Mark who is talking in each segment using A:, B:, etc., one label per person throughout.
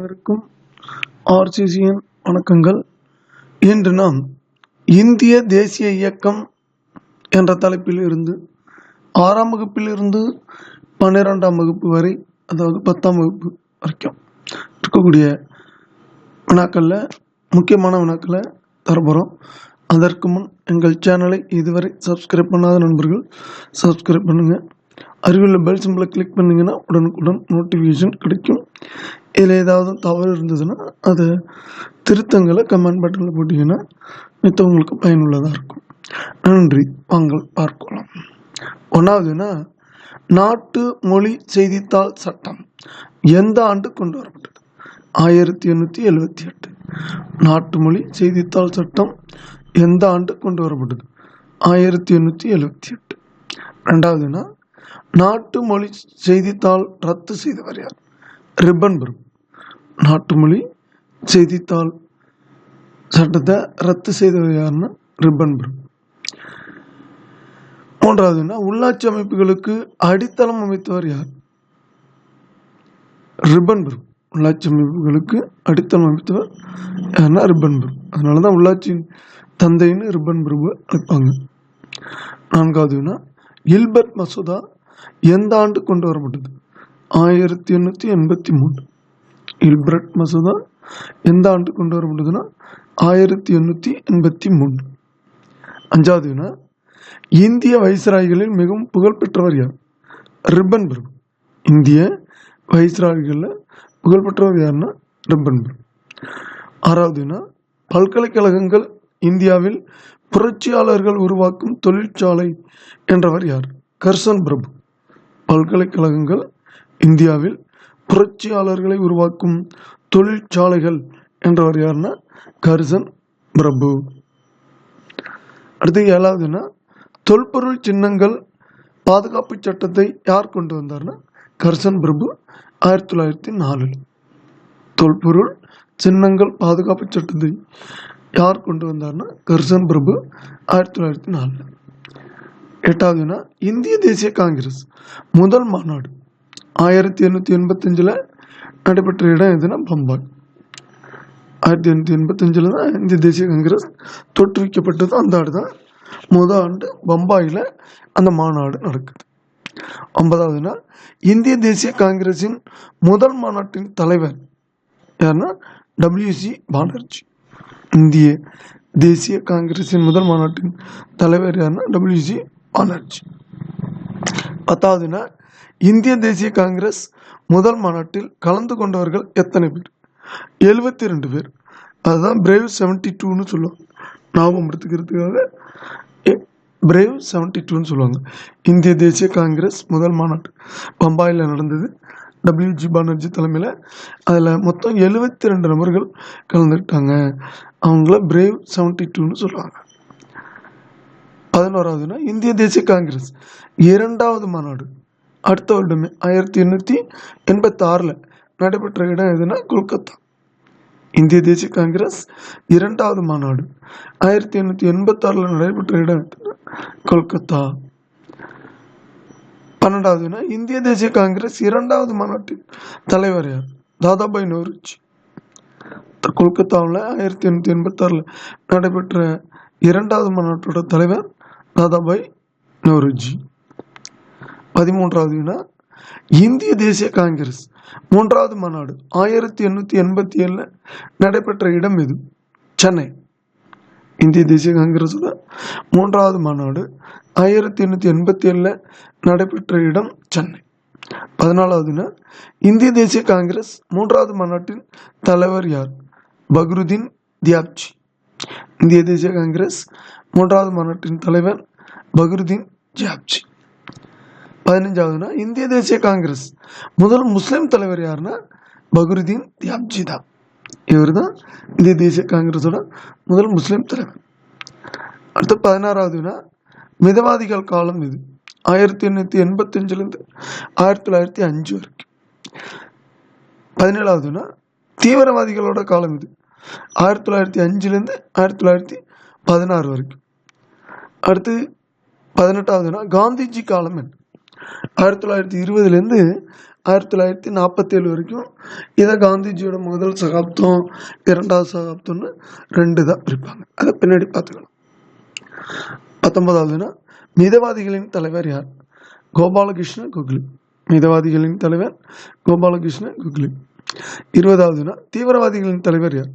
A: அனைவருக்கும் ஆர்சிசியின் வணக்கங்கள். இன்று நாம் இந்திய தேசிய இயக்கம் என்ற தலைப்பில் இருந்து ஆறாம் வகுப்பிலிருந்து பன்னிரெண்டாம் வகுப்பு வரை அதாவது பத்தாம் வகுப்பு வரைக்கும் இருக்கக்கூடிய வினாக்களில் முக்கியமான வினாக்களை தரப்போகிறோம் அதற்கு முன் எங்கள் சேனலை இதுவரை சப்ஸ்கிரைப் பண்ணாத நண்பர்கள் சப்ஸ்கிரைப் பண்ணுங்கள் அருகில் பெல் சிம்பிளை கிளிக் பண்ணிங்கன்னா உடனுக்குடன் நோட்டிஃபிகேஷன் கிடைக்கும். இதில் ஏதாவது தவறு இருந்ததுன்னா அதை திருத்தங்களை கமெண்ட் பட்டனில் போட்டிங்கன்னா மித்தவங்களுக்கு பயனுள்ளதாக இருக்கும். நன்றி. வாங்கள் பார்க்கலாம். ஒன்றாவதுன்னா நாட்டு மொழி செய்தித்தாள் சட்டம் எந்த ஆண்டு கொண்டு வரப்பட்டது? ஆயிரத்தி எண்ணூற்றி எழுபத்தி எட்டு. நாட்டு மொழி செய்தித்தாள் சட்டம் எந்த ஆண்டு கொண்டு வரப்பட்டது? ஆயிரத்தி எண்ணூற்றி எழுபத்தி எட்டு. ரெண்டாவதுன்னா நாட்டு மொழி செய்தித்தாள் ரத்து செய்தவர் யார்? ரிப்பன் பிரபு நாட்டு மொழி செய்தித்தாள் சட்டத்தை ரத்து செய்தவர் யாருன்னா ரிப்பன் பிரபு மூன்றாவதுன்னா உள்ளாட்சி அமைப்புகளுக்கு அடித்தளம் அமைத்தவர் யார்? ரிப்பன் பிரபு உள்ளாட்சி அமைப்புகளுக்கு அடித்தளம் அமைத்தவர் யாருன்னா ரிப்பன் பிரபு அதனால தான் உள்ளாட்சியின் தந்தைன்னு ரிப்பன் பிரபு அழைப்பாங்க. நான்காவதுன்னா இல்பர்ட் மசோதா எந்த ஆண்டு கொண்டு வரப்பட்டது? ஆயிரத்தி எண்ணூற்றி எண்பத்தி மூணு இல்பர்ட் மசோதா எந்த ஆண்டு கொண்டு வரப்பட்டதுன்னா ஆயிரத்தி எண்ணூற்றி எண்பத்தி மூணு வினா இந்திய வைஸ்ராய்களில் மிகவும் புகழ்பெற்றவர் யார்? ரிப்பன் பிரபு இந்திய வைஸ்ராய்களில் புகழ்பெற்றவர் யாருன்னா ரிப்பன் பிரபு வினா பல்கலைக்கழகங்கள் இந்தியாவில் புரட்சியாளர்கள் உருவாக்கும் தொழிற்சாலை என்றவர் யார்? கர்சன் பிரபு. பல்கலைக்கழகங்கள் இந்தியாவில் புரட்சியாளர்களை உருவாக்கும் தொழிற்சாலைகள் என்றவர் யாருன்னா? கர்சன் பிரபு. அடுத்து ஏழாவதுன்னா தொல்பொருள் சின்னங்கள் பாதுகாப்பு சட்டத்தை யார் கொண்டு வந்தார்னா? கர்சன் பிரபு ஆயிரத்தி தொள்ளாயிரத்தி நாலில். தொல்பொருள் சின்னங்கள் பாதுகாப்பு சட்டத்தை யார் கொண்டு வந்தார்னா? கர்சன் பிரபு ஆயிரத்தி தொள்ளாயிரத்தி நாலில். எட்டாவதுனா இந்திய தேசிய காங்கிரஸ் முதல் மாநாடு. ஆயிரத்தி எண்ணூற்றி எண்பத்தஞ்சில் நடைபெற்ற இடம் எதுனா பம்பாய். ஆயிரத்தி எண்ணூற்றி எண்பத்தஞ்சில் தான் இந்திய தேசிய காங்கிரஸ் தோற்றுவிக்கப்பட்டது. அந்த ஆண்டு தான் முதல் ஆண்டு பம்பாயில் அந்த மாநாடு நடக்குது. ஒன்பதாவதுனா இந்திய தேசிய காங்கிரஸின் முதல் மாநாட்டின் தலைவர் யாருன்னா டபிள்யூசி பானர்ஜி. இந்திய தேசிய காங்கிரஸின் முதல் மாநாட்டின் தலைவர் யாருன்னா டபிள்யூசி பானர்ஜி. பத்தாவதுனா இந்திய தேசிய காங்கிரஸ் முதல் மாநாட்டில் கலந்து கொண்டவர்கள் எத்தனை பேர்? எழுபத்தி ரெண்டு பேர். அதுதான் பிரேவ் செவன்டி டூன்னு சொல்லுவாங்க. ஞாபகம் எடுத்துக்கிறதுக்காக பிரேவ் செவன்டி டூன்னு சொல்லுவாங்க. இந்திய தேசிய காங்கிரஸ் முதல் மாநாட்டு பம்பாயில் நடந்தது. டபிள்யூஜி பானர்ஜி தலைமையில் அதில் மொத்தம் எழுபத்தி ரெண்டு நபர்கள் கலந்துக்கிட்டாங்க. அவங்கள பிரேவ் செவன்டி டூன்னு சொல்லுவாங்க. பதினோராவதுனா இந்திய தேசிய காங்கிரஸ். இரண்டாவது மாநாடு அடுத்த வருடமே ஆயிரத்தி எண்ணூற்றி எண்பத்தி ஆறில் நடைபெற்ற இடம் எதுனா கொல்கத்தா. இந்திய தேசிய காங்கிரஸ் இரண்டாவது மாநாடு ஆயிரத்தி எண்ணூற்றி எண்பத்தாறில் நடைபெற்ற இடம் எதுனா கொல்கத்தா. பன்னெண்டாவதுனா இந்திய தேசிய காங்கிரஸ் இரண்டாவது மாநாட்டின் தலைவர் யார்? தாதாபாய் நவருச்சி கொல்கத்தாவில் ஆயிரத்தி எண்ணூற்றி எண்பத்தாறில் நடைபெற்ற இரண்டாவது மாநாட்டோட தலைவர் தாதாபாய் நவருஜி பதிமூன்றாவதுனா இந்திய தேசிய காங்கிரஸ். மூன்றாவது மாநாடு ஆயிரத்தி எண்ணூற்றி எண்பத்தி ஏழில் நடைபெற்ற இடம் எது? சென்னை. இந்திய தேசிய காங்கிரஸோட மூன்றாவது மாநாடு ஆயிரத்தி எண்ணூற்றி எண்பத்தி ஏழில் நடைபெற்ற இடம் சென்னை. பதினாலாவதுனா இந்திய தேசிய காங்கிரஸ் மூன்றாவது மாநாட்டின் தலைவர் யார்? பக்ருதீன் தியாப்ஜி இந்திய தேசிய காங்கிரஸ் மூன்றாவது மாநாட்டின் தலைவர் பகருதீன் ஜியாப்ஜி பதினஞ்சாவதுனா இந்திய தேசிய காங்கிரஸ். முதல் முஸ்லீம் தலைவர் யாருன்னா பகருதீன் தியாப்ஜி தான். இவர் தான் இந்திய தேசிய காங்கிரஸோட முதல் முஸ்லீம் தலைவர். அடுத்து பதினாறாவதுனா மிதவாதிகள் காலம் இது. ஆயிரத்தி எண்ணூற்றி எண்பத்தஞ்சிலேருந்து ஆயிரத்தி தொள்ளாயிரத்தி அஞ்சு வரைக்கும். பதினேழாவதுனா தீவிரவாதிகளோட காலம் இது. ஆயிரத்தி தொள்ளாயிரத்தி அஞ்சுலேருந்து ஆயிரத்தி தொள்ளாயிரத்தி பதினாறு வரைக்கும். அடுத்து பதினெட்டாவதுனா காந்திஜி காலம் என்ன? ஆயிரத்தி தொள்ளாயிரத்தி இருபதுலேருந்து ஆயிரத்தி தொள்ளாயிரத்தி நாற்பத்தி ஏழு வரைக்கும் இதை காந்திஜியோட முதல் சகாப்தம் இரண்டாவது சகாப்தம்னு ரெண்டு தான் பிரிப்பாங்க. அதை பின்னாடி பார்த்துக்கலாம். பத்தொன்பதாவதுனா மிதவாதிகளின் தலைவர் யார்? கோபாலகிருஷ்ண குக்லி. மிதவாதிகளின் தலைவர் கோபாலகிருஷ்ண குக்லி. இருபதாவதுனா தீவிரவாதிகளின் தலைவர் யார்?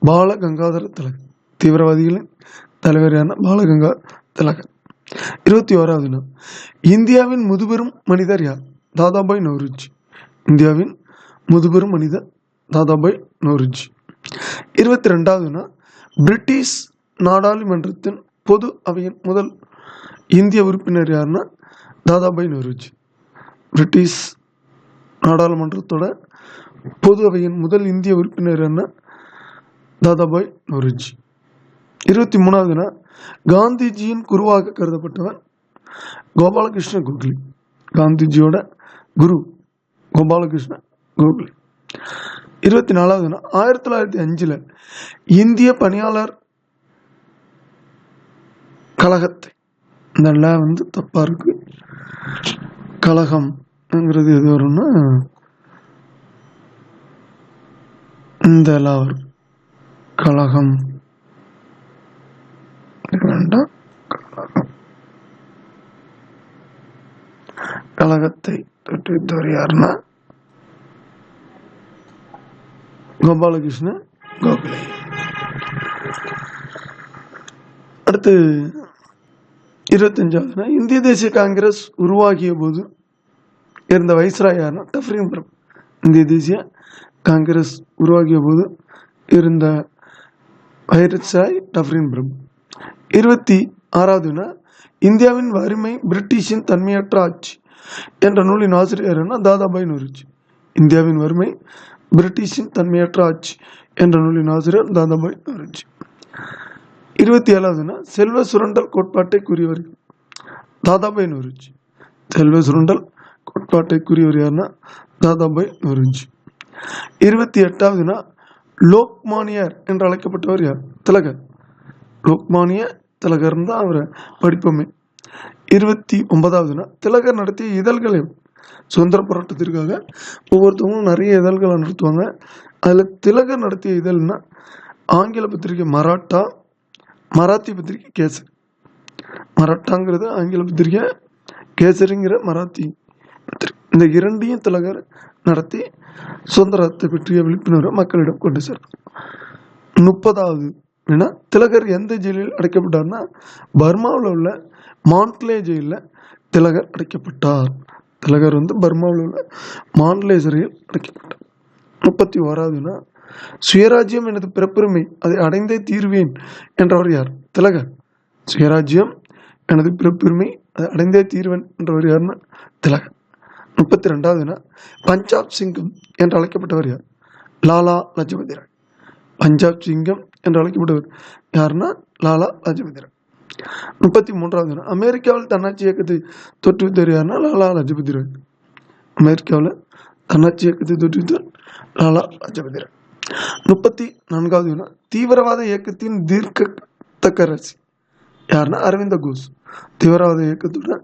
A: பால கங்காதர தலைவர் தீவிரவாதிகளின் தலைவர் பாலகங்கா திலகன். இருபத்தி ஓராவது நாள். இந்தியாவின் முதுபெரும் மனிதர் யார்? தாதாபாய் நௌருஜி. இந்தியாவின் முதுபெரும் மனிதர் தாதாபாய் நௌருஜி. இருபத்தி ரெண்டாவதுனா பிரிட்டிஷ் நாடாளுமன்றத்தின் பொது அவையின் முதல் இந்திய உறுப்பினர் யாருன்னா தாதாபாய் நௌருஜி. பிரிட்டிஷ் நாடாளுமன்றத்தோட பொது அவையின் முதல் இந்திய உறுப்பினர் என்ன தாதாபாய் நௌருஜி. இருபத்தி மூணாவதுனா காந்திஜியின் குருவாக கருதப்பட்டவர் கோபாலகிருஷ்ண கோகலே. காந்திஜியோட குரு கோபாலகிருஷ்ண கோகலே. இருபத்தி நாலாவதுனா ஆயிரத்தி தொள்ளாயிரத்தி அஞ்சில் இந்திய பணியாளர் கழகத்தை இந்த வந்து தப்பாக இருக்கு கழகம்ங்கிறது எது வரும்னா இந்த லா வரும் கழகம் வேண்டாம் கழகத்தை தொற்றுவித்தவர் யாருன்னா கோபாலகிருஷ்ண கோகலே அடுத்து இருபத்தஞ்சாவதுனா இந்திய தேசிய காங்கிரஸ் உருவாகிய போது இருந்த வைஸ்ராய் யாருன்னா டஃப்ரின் இந்திய தேசிய காங்கிரஸ் உருவாகிய போது இருந்த வைரசாய் டஃப்ரீன் பிரபு இருபத்தி ஆறாவதுனா இந்தியாவின் வறுமை பிரிட்டிஷின் தன்மையற்ற ஆட்சி என்ற நூலின் ஆசிரியர்னா தாதாபாய் நூறுஜி இந்தியாவின் வறுமை பிரிட்டிஷின் தன்மையற்ற ஆட்சி என்ற நூலின் ஆசிரியர் தாதாபாய் நொருஜி. இருபத்தி ஏழாவதுனா செல்வ சுரண்டல் கோட்பாட்டை கூறியவர் தாதாபாய் நொருஜி. செல்வ சுரண்டல் கோட்பாட்டை கூறியவர் யாருன்னா தாதாபாய் நூறுஜி இருபத்தி எட்டாவதுனா லோக்மானியர் என்று அழைக்கப்பட்டவர் யார்? திலகர். லோக்மானிய திலகர்னு தான் அவரை படிப்போமே. இருபத்தி ஒன்பதாவதுனா திலகர் நடத்திய இதழ்களை சுதந்திர போராட்டத்திற்காக ஒவ்வொருத்தவங்களும் நிறைய இதழ்களை நடத்துவாங்க. அதில் திலகர் நடத்திய இதழ்னா ஆங்கில பத்திரிகை மராட்டா மராத்தி பத்திரிகை கேசரி. மராட்டாங்கிறது ஆங்கில பத்திரிகை கேசரிங்கிற மராத்தி பத்திரிகை. இந்த இரண்டையும் திலகர் நடத்தி சுதந்திரத்தை பற்றிய விழிப்புணர்வை மக்களிடம் கொண்டு சேர்ப்பார் முப்பதாவது ஏன்னா திலகர் எந்த ஜெயிலில் அடைக்கப்பட்டார்னா பர்மாவில் உள்ள மான்ட்லே ஜெயிலில் திலகர் அடைக்கப்பட்டார். திலகர் வந்து பர்மாவில் உள்ள மான்ட்லே சிறையில் அடைக்கப்பட்டார். முப்பத்தி ஓராவதுனா சுயராஜ்யம் எனது பிறப்புரிமை அதை அடைந்தே தீர்வேன் என்றவர் யார்? திலகர். சுயராஜ்யம் எனது பிறப்புரிமை அதை அடைந்தே தீர்வேன் என்றவர் யாருன்னா திலகர். முப்பத்தி ரெண்டாவதுனா பஞ்சாப் சிங்கம் என்று அழைக்கப்பட்டவர் யார்? லாலா லஜபதி ராய். பஞ்சாப் சிங்கம் என்று அழைக்கப்பட்டவர் யாருன்னா லாலா லஜபதி ராய் முப்பத்தி மூன்றாவது அமெரிக்காவில் தன்னாட்சி இயக்கத்தை தொற்றுவித்தவர் யாருன்னா லாலா லஜபதி ராய் அமெரிக்காவில் தன்னாட்சி இயக்கத்தை தொற்றுவித்தவர் லாலா லஜபதி ராய் முப்பத்தி நான்காவது வினா தீவிரவாத இயக்கத்தின் தீர்க்கத்தக்கரசி யாருன்னா அரவிந்த கோஷ் தீவிரவாத இயக்கத்தோட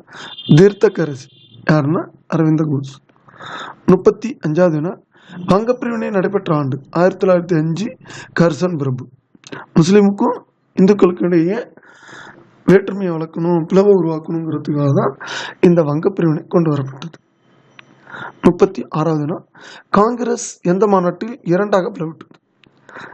A: தீர்த்தக்கரசி யாருன்னா அரவிந்த கோஷ் முப்பத்தி அஞ்சாவது வினா வங்கப்பிரிவினை நடைபெற்ற ஆண்டு. ஆயிரத்தி தொள்ளாயிரத்தி அஞ்சு கர்சன் பிரபு. முஸ்லீமுக்கும் இந்துக்களுக்கும் இடையே வேற்றுமையை வளர்க்கணும் பிளவை உருவாக்கணுங்கிறதுக்காக தான் இந்த வங்கப்பிரிவினை கொண்டு வரப்பட்டது. முப்பத்தி ஆறாவதுனா காங்கிரஸ் எந்த மாநாட்டில் இரண்டாக பிளவிட்டது?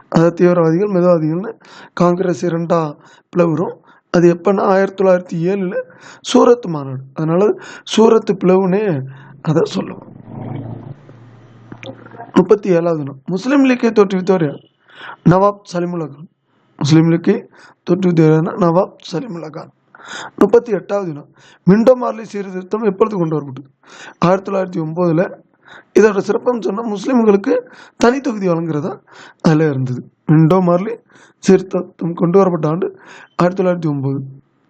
A: அதாவது தீவிரவாதிகள் மிதவாதிகள்னு காங்கிரஸ் இரண்டாக பிளவுறோம். அது எப்போன்னா ஆயிரத்தி தொள்ளாயிரத்தி ஏழில் சூரத் மாநாடு. அதனால சூரத் பிளவுனே அதை சொல்லுவோம். முப்பத்தி ஏழாவது நாள் முஸ்லீம் லீக்கை தோற்றுவித்தவர் யார்? நவாப் சலிமுல்லா கான் முஸ்லீம் லீக்கை நவாப் சலிமுல்லா கான் முப்பத்தி எட்டாவது தினம் மிண்டோ மார்லி சீர்திருத்தம் எப்பொழுது கொண்டு வரப்பட்டது ஆயிரத்தி தொள்ளாயிரத்தி ஒம்போதில் இதோட சிறப்பம்சம்னா முஸ்லீம்களுக்கு தனி தொகுதி வழங்குறதா அதில் இருந்தது. மிண்டோ மார்லி சீர்திருத்தம் கொண்டு வரப்பட்ட ஆண்டு ஆயிரத்தி தொள்ளாயிரத்தி ஒம்பது.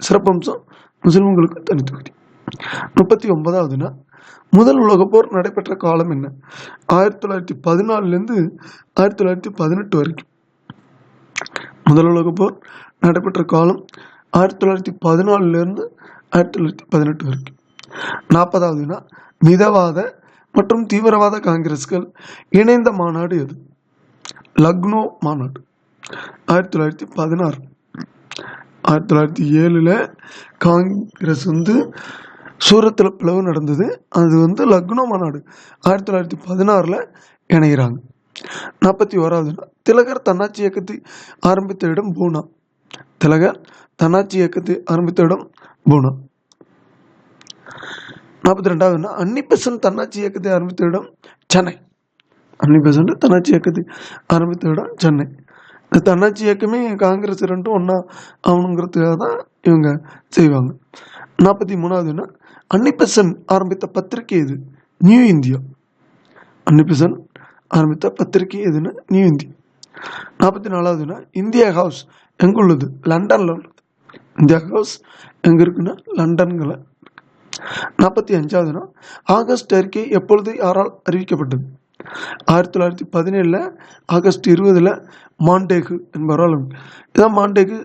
A: சிறப்பம்சம் முஸ்லீம்களுக்கு தனி தொகுதி. முப்பத்தி ஒன்பதாவதுனா முதல் உலகப் போர் நடைபெற்ற காலம் என்ன? ஆயிரத்தி தொள்ளாயிரத்தி பதினாலுலேருந்து ஆயிரத்தி தொள்ளாயிரத்தி பதினெட்டு வரைக்கும். முதல் உலகப் போர் நடைபெற்ற காலம் ஆயிரத்தி தொள்ளாயிரத்தி பதினாலுலேருந்து ஆயிரத்தி தொள்ளாயிரத்தி பதினெட்டு வரைக்கும். நாற்பதாவதுனா மிதவாத மற்றும் தீவிரவாத காங்கிரஸ்கள் இணைந்த மாநாடு எது? லக்னோ மாநாடு. ஆயிரத்தி தொள்ளாயிரத்தி பதினாறு. ஆயிரத்தி தொள்ளாயிரத்தி ஏழில் காங்கிரஸ் வந்து சூரத்தில் பிளவு நடந்தது. அது வந்து லக்னோ மாநாடு. ஆயிரத்தி தொள்ளாயிரத்தி பதினாறில் இணைகிறாங்க. நாற்பத்தி ஓராவது நாள். திலகர் தன்னாட்சி இயக்கத்தை ஆரம்பித்த இடம் பூனா. திலகர் தன்னாட்சி இயக்கத்தை ஆரம்பித்த இடம் பூனா. நாற்பத்தி ரெண்டாவது நாள். அன்னி தன்னாட்சி இயக்கத்தை ஆரம்பித்த இடம் சென்னை. அன்னிபெசன்ட் தன்னாட்சி இயக்கத்தை ஆரம்பித்த இடம் சென்னை. இந்த தன்னாட்சி இயக்கமே காங்கிரஸ் ரெண்டும் ஒன்றா ஆகணுங்கிறதுக்காக தான் இவங்க செய்வாங்க. நாற்பத்தி மூணாவதுன்னா அன்னிபெசன் அன்னி ஆரம்பித்த பத்திரிகை இது நியூ இந்தியா. அன்னிபெசன் ஆரம்பித்த பத்திரிகை எதுன்னா? New India. நாற்பத்தி நாலாவதுனா இந்தியா ஹவுஸ். எங்கே உள்ளது லண்டனில் உள்ளது. இந்தியா ஹவுஸ் எங்கே இருக்குன்னா? லண்டன்களை நாற்பத்தி அஞ்சாவதுனா ஆகஸ்ட் அறிக்கை எப்பொழுது யாரால் அறிவிக்கப்பட்டது? ஆயிரத்தி தொள்ளாயிரத்தி பதினேழில் ஆகஸ்ட் இருபதில் மாண்டேகு என்பவரால் இதான் மாண்டேகு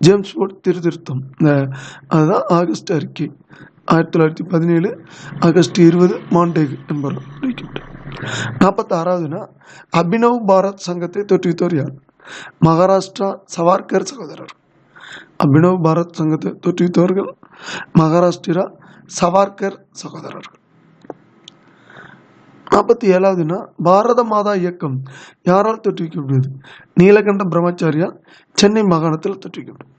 A: ஜேம்ஸ் போர்ட் திருத்திருத்தம். இந்த அதுதான் ஆகஸ்ட் அறிக்கை. ஆயிரத்தி தொள்ளாயிரத்தி பதினேழு ஆகஸ்ட் இருபது மாண்டேக் என்பவர் நாற்பத்தி ஆறாவதுனா அபினவ் பாரத் சங்கத்தை தோற்றுவித்தவர் யார்? மகாராஷ்டிரா சவார்கர் சகோதரர். அபினவ் பாரத் சங்கத்தை தோற்றுவித்தவர்கள் மகாராஷ்டிரா சவார்கர் சகோதரர்கள் நாற்பத்தி ஏழாவதுனா பாரத மாதா இயக்கம் யாரால் தோற்றுவிக்கப்படுவது நீலகண்ட பிரம்மச்சாரியால் சென்னை மாகாணத்தில் தொற்றுவிக்கப்படுது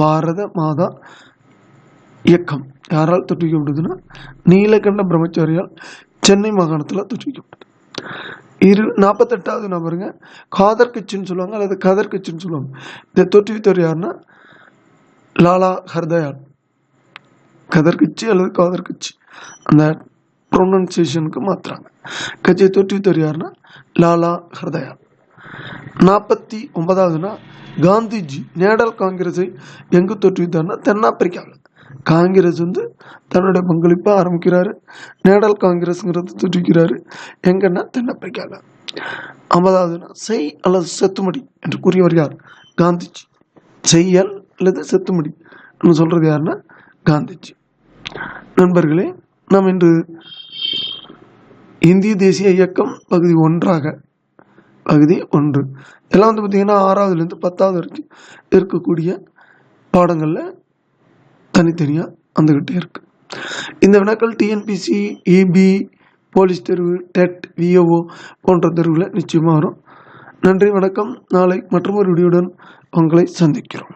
A: பாரத மாதா இயக்கம். யாரால் தோற்றுவிக்கப்படுதுன்னா நீலகண்ட பிரம்மச்சாரியால் சென்னை மாகாணத்தில் தோற்றுவிக்கப்பட்டது. இரு நாற்பத்தெட்டாவது நபருங்க காதர் கட்சின்னு சொல்லுவாங்க அல்லது கதர் கட்சின்னு சொல்லுவாங்க. இந்த தொற்றுவித்தவர் யாருன்னா லாலா ஹர்தயால் கதர் கட்சி அல்லது காதர் கட்சி. அந்த ப்ரொனன்சியேஷனுக்கு மாத்துறாங்க. கட்சியை தோற்றுவித்தவர் யாருன்னா லாலா ஹர்தயால் நாற்பத்தி ஒன்பதாவதுனா காந்திஜி நேடல் காங்கிரஸை எங்கு தோற்றுவித்தார்னா தென்னாப்பிரிக்காவில். காங்கிரஸ் வந்து தன்னுடைய பங்களிப்பை ஆரம்பிக்கிறாரு. நேடல் காங்கிரஸுங்கிறது தோற்றுவிக்கிறாரு எங்கன்னா தென்னாப்பிரிக்காவில் ஐம்பதாவதுனா செய் அல்லது செத்துமடி என்று கூறியவர் யார்? காந்திஜி. செய்யல் அல்லது செத்துமடி சொல்கிறது யாருன்னா? காந்திஜி. நண்பர்களே நாம் இன்று இந்திய தேசிய இயக்கம் பகுதி ஒன்றாக பகுதி ஒன்று. இதெல்லாம் வந்து பார்த்திங்கன்னா ஆறாவதுலேருந்து பத்தாவது வரைக்கும் இருக்கக்கூடிய பாடங்களில் தனித்தனியாக வந்துக்கிட்டே இருக்குது இந்த வினாக்கள் டிஎன்பிசி இபி போலீஸ் தேர்வு டெட் விஓஓ போன்ற தேர்வுகளை நிச்சயமாக வரும். நன்றி வணக்கம். நாளை மற்றொரு வீடியோடன் உங்களை சந்திக்கிறோம்.